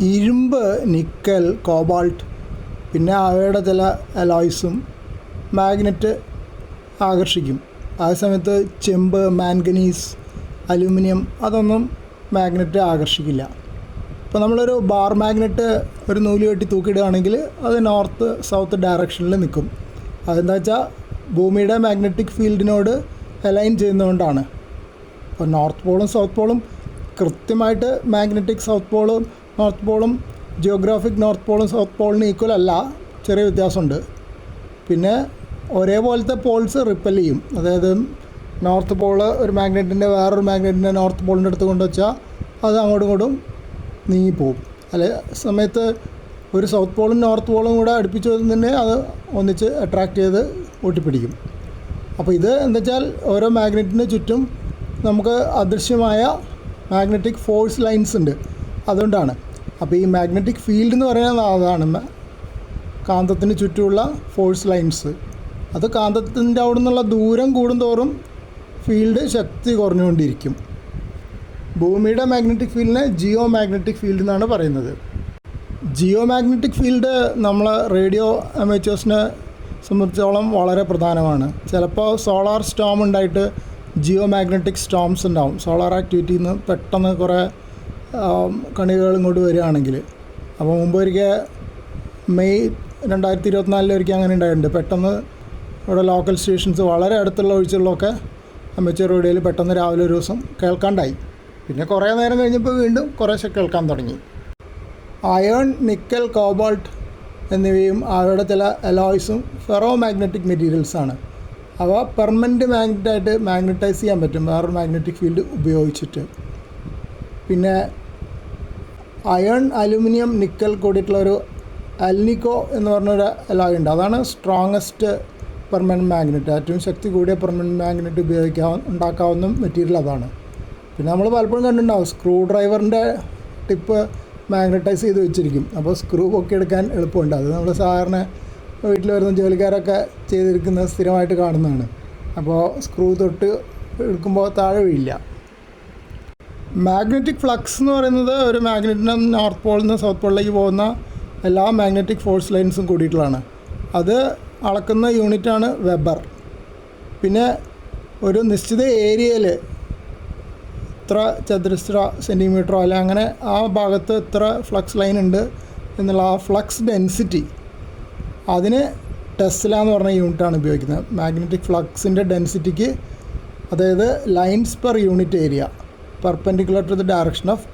ഇരുമ്പ് nickel cobalt പിന്നെ അവയുടെ ചില അലോയ്സും മാഗ്നറ്റ് ആകർഷിക്കും. ആ സമയത്ത് ചെമ്പ് മാൻഗനീസ് അലുമിനിയം അതൊന്നും മാഗ്നറ്റ് ആകർഷിക്കില്ല. ഇപ്പോൾ നമ്മളൊരു ബാർ മാഗ്നറ്റ് ഒരു നൂൽ കെട്ടി തൂക്കിയിടുകയാണെങ്കിൽ അത് നോർത്ത് സൗത്ത് ഡയറക്ഷനിൽ നിൽക്കും. അതെന്താ വെച്ചാൽ ഭൂമിയുടെ മാഗ്നറ്റിക് ഫീൽഡിനോട് അലൈൻ ചെയ്യുന്നതുകൊണ്ടാണ്. അപ്പോൾ നോർത്ത് പോളും സൗത്ത് പോളും കൃത്യമായിട്ട് മാഗ്നറ്റിക് സൗത്ത് പോളും നോർത്ത് പോളും ജിയോഗ്രാഫിക് നോർത്ത് പോളും സൗത്ത് പോളിന് ഈക്വൽ അല്ല. ചെറിയ വ്യത്യാസമുണ്ട്. പിന്നെ ഒരേപോലത്തെ പോൾസ് റിപ്പൽ ചെയ്യും. അതായത് നോർത്ത് പോൾ ഒരു മാഗ്നറ്റിന്റെ വേറൊരു മാഗ്നറ്റിന്റെ നോർത്ത് പോളിന്റെ അടുത്ത് കൊണ്ടുവച്ചാൽ അത് അങ്ങോട്ടും ഇങ്ങോട്ടും നീങ്ങിപ്പോവും. അല്ലെ സമയത്ത് ഒരു സൗത്ത് പോളും നോർത്ത് പോളും കൂടെ അടുപ്പിച്ച് തന്നെ അത് ഒന്നിച്ച് അട്രാക്റ്റ് ചെയ്ത് ഒട്ടിപ്പിടിക്കും അപ്പോൾ ഇത് എന്താ ഓരോ മാഗ്നറ്റിന് ചുറ്റും നമുക്ക് അദൃശ്യമായ മാഗ്നറ്റിക് ഫോഴ്സ് ലൈൻസ് ഉണ്ട്. അതുകൊണ്ടാണ്. അപ്പോൾ ഈ മാഗ്നറ്റിക് ഫീൽഡ് എന്ന് പറയുന്നത് അതാണ്. കാന്തത്തിന് ചുറ്റുമുള്ള ഫോഴ്സ് ലൈൻസ് അത് കാന്തത്തിന്റെ അവിടെ നിന്നുള്ള ദൂരം കൂടുന്തോറും ഫീൽഡ് ശക്തി കുറഞ്ഞുകൊണ്ടിരിക്കും. ഭൂമിയുടെ മാഗ്നറ്റിക് ഫീൽഡിനെ ജിയോ മാഗ്നറ്റിക് ഫീൽഡ് എന്നാണ് പറയുന്നത്. ജിയോ മാഗ്നറ്റിക് ഫീൽഡ് നമ്മൾ റേഡിയോ അമേച്ചേഴ്സിനെ സംബന്ധിച്ചോളം വളരെ പ്രധാനമാണ്. ചിലപ്പോൾ സോളാർ സ്റ്റോം ഉണ്ടായിട്ട് ജിയോ മാഗ്നറ്റിക് സ്റ്റോംസ് ഉണ്ടാവും. സോളാർ ആക്ടിവിറ്റിയിൽ നിന്ന് പെട്ടെന്ന് കുറേ കണികകൾ ഇങ്ങോട്ട് വരികയാണെങ്കിൽ. അപ്പോൾ മുമ്പ് ഒരിക്കൽ മെയ് രണ്ടായിരത്തി ഇരുപത്തിനാലിൽ ഒരിക്കൽ അങ്ങനെ ഉണ്ടായിട്ടുണ്ട്. പെട്ടെന്ന് ഇവിടെ ലോക്കൽ സ്റ്റേഷൻസ് വളരെ അടുത്തുള്ള ഒഴിച്ചുള്ളൊക്കെ അമേച്ചർ റേഡിയോയിൽ പെട്ടെന്ന് രാവിലെ ഒരു ദിവസം കേൾക്കാണ്ടായി. പിന്നെ കുറേ നേരം കഴിഞ്ഞപ്പോൾ വീണ്ടും കുറേശ്ശെ കേൾക്കാൻ തുടങ്ങി. അയേൺ നിക്കൽ കോബാൾട്ട് എന്നിവയും അവയുടെ ചില അലോയ്സും ഫെറോ മാഗ്നറ്റിക് മെറ്റീരിയൽസാണ് അവ പെർമനന്റ് മാഗ്നറ്റായിട്ട് മാഗ്നറ്റൈസ് ചെയ്യാൻ പറ്റും. വേറൊരു മാഗ്നറ്റിക് ഫീൽഡ് ഉപയോഗിച്ചിട്ട്. പിന്നെ അയൺ അലുമിനിയം നിക്കൽ കൂടിയിട്ടുള്ള ഒരു അൽനിക്കോ എന്ന് പറഞ്ഞൊരു അലോയ് ഉണ്ട്. അതാണ് സ്ട്രോങ്ങസ്റ്റ് പെർമനന്റ് മാഗ്നറ്റ് ഏറ്റവും ശക്തി കൂടിയ പെർമനന്റ് മാഗ്നറ്റ് ഉപയോഗിക്കാവുന്ന ഉണ്ടാക്കാവുന്ന മെറ്റീരിയൽ അതാണ്. പിന്നെ നമ്മൾ പലപ്പോഴും കണ്ടിട്ടുണ്ടാവും സ്ക്രൂ ഡ്രൈവറിന്റെ ടിപ്പ് മാഗ്നറ്റൈസ് ചെയ്ത് വെച്ചിരിക്കും. അപ്പോൾ സ്ക്രൂ പൊക്കി എടുക്കാൻ എളുപ്പമുണ്ട്. അത് നമ്മൾ സാധാരണ വീട്ടിൽ വരുന്ന ജോലിക്കാരൊക്കെ ചെയ്തിരിക്കുന്നത് സ്ഥിരമായിട്ട് കാണുന്നതാണ്. അപ്പോൾ സ്ക്രൂ തൊട്ട് എടുക്കുമ്പോൾ താഴെ വീഴില്ല. മാഗ്നറ്റിക് ഫ്ലക്സ് എന്ന് പറയുന്നത് ഒരു മാഗ്നറ്റിനെ നോർത്ത് പോളിൽ നിന്ന് സൗത്ത് പോളിലേക്ക് പോകുന്ന എല്ലാ മാഗ്നറ്റിക് ഫോഴ്സ് ലൈൻസും കൂടിയിട്ടുള്ളതാണ്. അത് അളക്കുന്ന യൂണിറ്റാണ് വെബർ പിന്നെ ഒരു നിശ്ചിത ഏരിയയിൽ ഇത്ര ചതുരശ്ര സെന്റിമീറ്ററോ അല്ലെ അങ്ങനെ ആ ഭാഗത്ത് ഇത്ര ഫ്ലക്സ് ലൈൻ ഉണ്ട് എന്നുള്ള ആ ഫ്ലക്സ് ഡെൻസിറ്റി അതിന് ടെസ്ല എന്ന് പറഞ്ഞ യൂണിറ്റാണ് ഉപയോഗിക്കുന്നത്. മാഗ്നറ്റിക് ഫ്ലക്സിന്റെ ഡെൻസിറ്റിക്ക് അതായത് lines per unit area perpendicular to the direction of